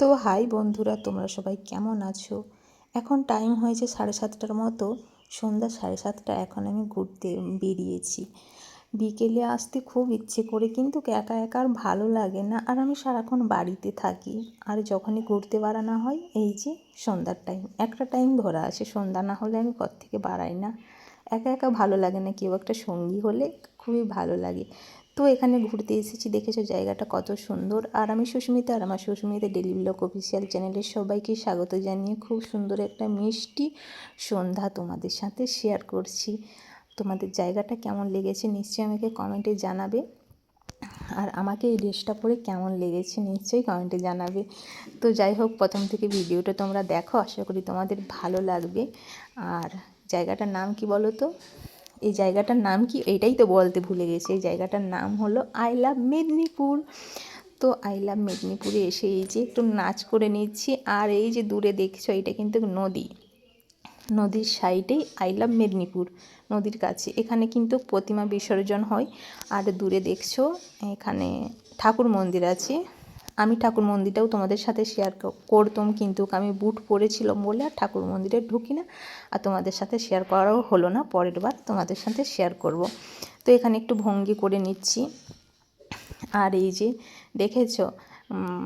তো হাই বন্ধুরা, তোমরা সবাই কেমন আছো? এখন টাইম হয়েছে সাড়ে সাতটার মতো, সন্ধ্যা সাড়ে সাতটা, এখন আমি ঘুরতে বেরিয়েছি। বিকেলে আসতে খুব ইচ্ছে করে, কিন্তু একা একা আর ভালো লাগে না, আর আমি সারাক্ষণ বাড়িতে থাকি। আর যখনই ঘুরতে বাড়ানো হয়, এই যে সন্ধ্যার টাইম একটা টাইম ধরা আছে, সন্ধ্যা না হলে আমি ঘর থেকে বাড়াই না। একা একা ভালো লাগে না কেউ একটা সঙ্গী হলে খুবই ভালো লাগে। তো এখানে ঘুরতে এসেছি, দেখেছ জায়গাটা কত সুন্দর। আর আমি সুস্মিতা, আর আমার সুস্মিতা ডেলি ব্লগ অফিসিয়াল চ্যানেলের সবাইকে স্বাগত জানিয়ে খুব সুন্দর একটা মিষ্টি সন্ধ্যা তোমাদের সাথে শেয়ার করছি। তোমাদের জায়গাটা কেমন লেগেছে নিশ্চয়ই আমাকে কমেন্টে জানাবে। আর আমাকে এই ড্রেসটা পরে কেমন লেগেছে নিশ্চয়ই কমেন্টে জানাবে। তো যাই হোক, প্রথম থেকে ভিডিওটা তোমরা দেখো, আশা করি তোমাদের ভালো লাগবে। আর জায়গাটার নাম কি বলো তো? এই জায়গাটার নাম কি? এটাই তো বলতে ভুলে গেছি। এই জায়গাটার নাম হলো আই লাভ মেদিনীপুর। তো আই লাভ মেদিনীপুরে এসে এই যে একটু নাচ করে নিচ্ছি। আর এই যে দূরে দেখছ, এটা কিন্তু নদী। নদীর সাইডেই আই লাভ মেদিনীপুর নদীর কাছে। এখানে কিন্তু প্রতিমা বিসর্জন হয়। আর দূরে দেখছ, এখানে ঠাকুর মন্দির আছে। আমি ঠাকুর মন্দিরটাও তোমাদের সাথে শেয়ার করতাম কিন্তু আমি বুট পরেছিলাম বলে আর ঠাকুর মন্দিরে ঢুকি না। আর তোমাদের সাথে শেয়ার করাও হলো না, পরের বার তোমাদের সাথে শেয়ার করব। তো এখানে একটু ভঙ্গি করে নিচ্ছি। আর এই যে দেখেছ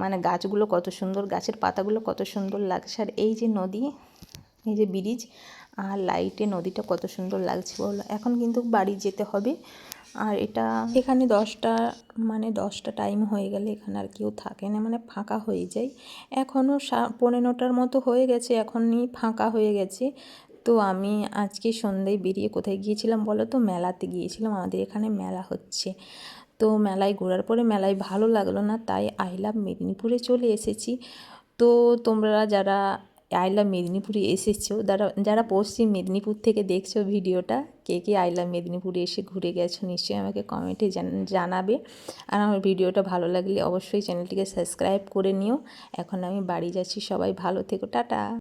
মানে গাছগুলো কত সুন্দর, গাছের পাতাগুলো কত সুন্দর লাগছে। আর এই যে নদী, এই যে ব্রিজ আর লাইটে নদীটা কত সুন্দর লাগছে বলো। এখন কিন্তু বাড়ি যেতে হবে। আর এটা এখানে দশটা মানে দশটা টাইম হয়ে গেলে এখানে আর কেউ থাকে না মানে ফাঁকা হয়ে যায়। এখনও পনেরোটার মতো হয়ে গেছে, এখনই ফাঁকা হয়ে গেছে। তো আমি আজকে সন্ধ্যায় বেরিয়ে কোথায় গিয়েছিলাম বলো তো? মেলাতে গিয়েছিলাম, আমাদের এখানে মেলা হচ্ছে। তো মেলায় ঘোরার পরে মেলায় ভালো লাগল না, তাই আই লাভ মেদিনীপুরে চলে এসেছি। তো তোমরা যারা আইলা মেদিনীপুরে এসেছ? যারা যারা পশ্চিম মেদিনীপুর থেকে দেখছ ভিডিওটা, কে কে আইলা মেদিনীপুরে এসে ঘুরে গেছো নিশ্চয়ই আমাকে কমেন্টে জানাবে। আর আমার ভিডিওটা ভালো লাগলে অবশ্যই চ্যানেলটিকে সাবস্ক্রাইব করে নিও। এখন আমি বাড়ি যাচ্ছি, সবাই ভালো থেকো, টাটা।